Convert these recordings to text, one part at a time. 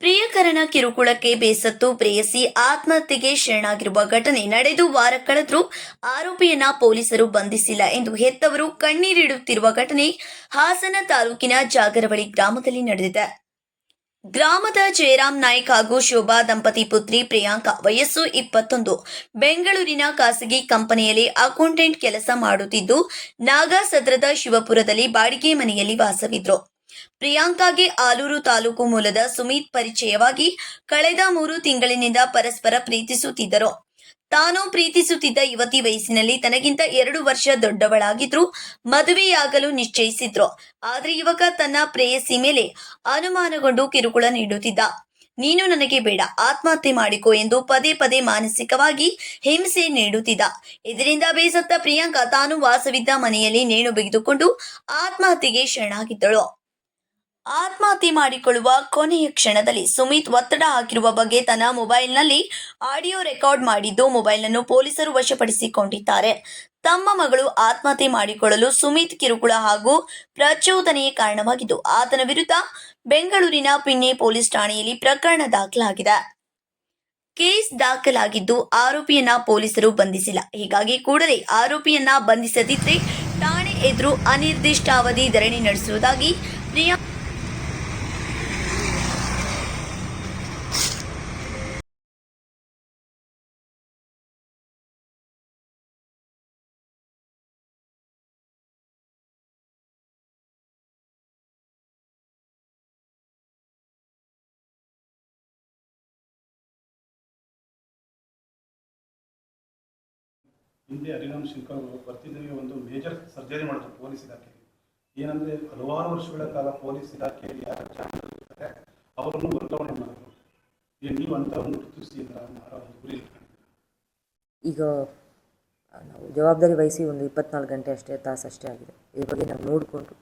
ಪ್ರಿಯಕರನ ಕಿರುಕುಳಕ್ಕೆ ಬೇಸತ್ತು ಪ್ರೇಯಸಿ ಆತ್ಮಹತ್ಯೆಗೆ ಶರಣಾಗಿರುವ ಘಟನೆ ನಡೆದು ವಾರ ಕಳೆದರೂ ಆರೋಪಿಯನ್ನ ಪೊಲೀಸರು ಬಂಧಿಸಿಲ್ಲ ಎಂದು ಹೆತ್ತವರು ಕಣ್ಣೀರಿಡುತ್ತಿರುವ ಘಟನೆ ಹಾಸನ ತಾಲೂಕಿನ ಜಾಗರವಳಿ ಗ್ರಾಮದಲ್ಲಿ ನಡೆದಿದೆ. ಗ್ರಾಮದ ಜಯರಾಮ್ ನಾಯ್ಕ್ ಹಾಗೂ ಶೋಭಾ ದಂಪತಿ ಪುತ್ರಿ ಪ್ರಿಯಾಂಕಾ ವಯಸ್ಸು ಇಪ್ಪತ್ತೊಂದು. ಬೆಂಗಳೂರಿನ ಖಾಸಗಿ ಕಂಪನಿಯಲ್ಲಿ ಅಕೌಂಟೆಂಟ್ ಕೆಲಸ ಮಾಡುತ್ತಿದ್ದು ನಾಗಸದ್ರದ ಶಿವಪುರದಲ್ಲಿ ಬಾಡಿಗೆ ಮನೆಯಲ್ಲಿ ವಾಸವಿದ್ರು. ಪ್ರಿಯಾಂಕಾಗೆ ಆಲೂರು ತಾಲೂಕು ಮೂಲದ ಸುಮಿತ್ ಪರಿಚಯವಾಗಿ ಕಳೆದ ಮೂರು ತಿಂಗಳಿನಿಂದ ಪರಸ್ಪರ ಪ್ರೀತಿಸುತ್ತಿದ್ದರು. ತಾನು ಪ್ರೀತಿಸುತ್ತಿದ್ದ ಯುವತಿ ವಯಸ್ಸಿನಲ್ಲಿ ತನಗಿಂತ ಎರಡು ವರ್ಷ ದೊಡ್ಡವಳಾಗಿದ್ರು ಮದುವೆಯಾಗಲು ನಿಶ್ಚಯಿಸಿದ್ರು. ಆದ್ರೆ ಯುವಕ ತನ್ನ ಪ್ರೇಯಸಿ ಮೇಲೆ ಅನುಮಾನಗೊಂಡು ಕಿರುಕುಳ ನೀಡುತ್ತಿದ್ದ. ನೀನು ನನಗೆ ಬೇಡ, ಆತ್ಮಹತ್ಯೆ ಮಾಡಿಕೊ ಎಂದು ಪದೇ ಪದೇ ಮಾನಸಿಕವಾಗಿ ಹಿಂಸೆ ನೀಡುತ್ತಿದ್ದ. ಇದರಿಂದ ಬೇಸತ್ತ ಪ್ರಿಯಾಂಕಾ ತಾನು ವಾಸವಿದ್ದ ಮನೆಯಲ್ಲಿ ನೇಣು ಬಿಗಿದುಕೊಂಡು ಆತ್ಮಹತ್ಯೆಗೆ ಶರಣಾಗಿದ್ದಳು. ಆತ್ಮಹತ್ಯೆ ಮಾಡಿಕೊಳ್ಳುವ ಕೊನೆಯ ಕ್ಷಣದಲ್ಲಿ ಸುಮಿತ್ ಒತ್ತಡ ಹಾಕಿರುವ ಬಗ್ಗೆ ತನ್ನ ಮೊಬೈಲ್ನಲ್ಲಿ ಆಡಿಯೋ ರೆಕಾರ್ಡ್ ಮಾಡಿದ್ದು ಮೊಬೈಲ್ನನ್ನು ಪೊಲೀಸರು ವಶಪಡಿಸಿಕೊಂಡಿದ್ದಾರೆ. ತಮ್ಮ ಮಗಳು ಆತ್ಮಹತ್ಯೆ ಮಾಡಿಕೊಳ್ಳಲು ಸುಮಿತ್ ಕಿರುಕುಳ ಹಾಗೂ ಪ್ರಚೋದನೆಯೇ ಕಾರಣವಾಗಿದ್ದು, ಆತನ ವಿರುದ್ಧ ಬೆಂಗಳೂರಿನ ಪಿನ್ನೆ ಪೊಲೀಸ್ ಠಾಣೆಯಲ್ಲಿ ಪ್ರಕರಣ ದಾಖಲಾಗಿದೆ. ಕೇಸ್ ದಾಖಲಾಗಿದ್ದು, ಆರೋಪಿಯನ್ನ ಪೊಲೀಸರು ಬಂಧಿಸಿಲ್ಲ. ಹೀಗಾಗಿ ಕೂಡಲೇ ಆರೋಪಿಯನ್ನ ಬಂಧಿಸದಿದ್ದರೆ ಠಾಣೆ ಎದುರು ಅನಿರ್ದಿಷ್ಟಾವಧಿ ಧರಣಿ ನಡೆಸುವುದಾಗಿ ಪ್ರಿಯಾ ಹಿಂದೆ ಹರಿರಾಮ್ ಶಂಕರ್ ಅವರು ಬರ್ತಿದ್ದೇವೆ ಒಂದು ಮೇಜರ್ ಸರ್ಜರಿ ಮಾಡಿದ್ರು ಪೊಲೀಸ್ ಇಲಾಖೆ ಏನಂದ್ರೆ ಹಲವಾರು ವರ್ಷಗಳ ಕಾಲ ಪೊಲೀಸ್ ಇಲಾಖೆಯಲ್ಲಿ ಯಾರು ಇರ್ತಾರೆ ಅವರನ್ನು ವರ್ಗಾವಣೆ ಮಾಡಿದ್ರು. ಈಗ ನೀವು ಅಂತ ಒಂದು ಗುರುತಿಸಿದ್ರ ಒಂದು ಗುರಿ ಇಟ್ಕೊಂಡಿದ್ದೀರಾ. ಈಗ ನಾವು ಜವಾಬ್ದಾರಿ ವಹಿಸಿ ಒಂದು ಇಪ್ಪತ್ನಾಲ್ಕು ಗಂಟೆ ಅಷ್ಟೇ ತಾಸು ಅಷ್ಟೇ ಆಗಿದೆ. ಈ ಬಗ್ಗೆ ನಾವು ನೋಡಿಕೊಂಡು.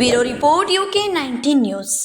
Bureau report U K nineteen news.